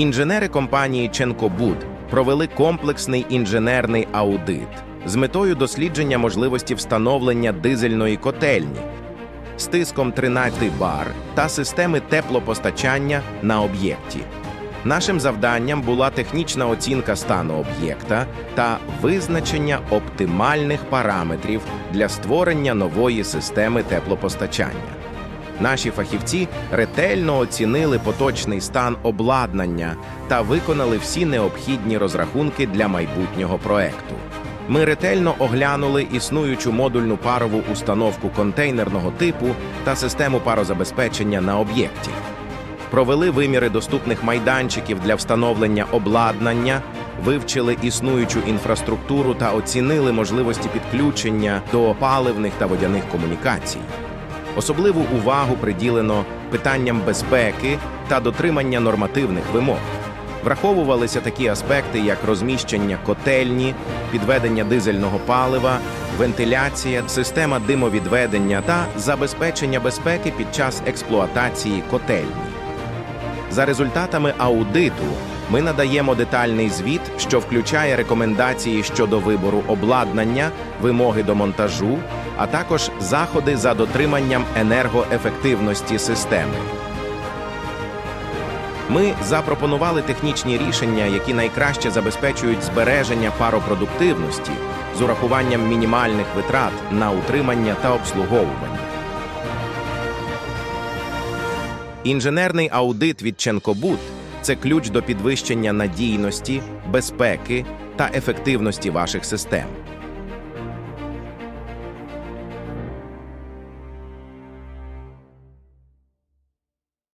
Інженери компанії Ченкобуд провели комплексний інженерний аудит з метою дослідження можливості встановлення дизельної котельні з тиском 13 бар та системи теплопостачання на об'єкті. Нашим завданням була технічна оцінка стану об'єкта та визначення оптимальних параметрів для створення нової системи теплопостачання. Наші фахівці ретельно оцінили поточний стан обладнання та виконали всі необхідні розрахунки для майбутнього проекту. Ми ретельно оглянули існуючу модульну парову установку контейнерного типу та систему парозабезпечення на об'єкті. Провели виміри доступних майданчиків для встановлення обладнання, вивчили існуючу інфраструктуру та оцінили можливості підключення до паливних та водяних комунікацій. Особливу увагу приділено питанням безпеки та дотримання нормативних вимог. Враховувалися такі аспекти, як розміщення котельні, підведення дизельного палива, вентиляція, система димовідведення та забезпечення безпеки під час експлуатації котельні. За результатами аудиту ми надаємо детальний звіт, що включає рекомендації щодо вибору обладнання, вимоги до монтажу, а також заходи за дотриманням енергоефективності системи. Ми запропонували технічні рішення, які найкраще забезпечують збереження паропродуктивності з урахуванням мінімальних витрат на утримання та обслуговування. Інженерний аудит від Ченкобут це ключ до підвищення надійності, безпеки та ефективності ваших систем.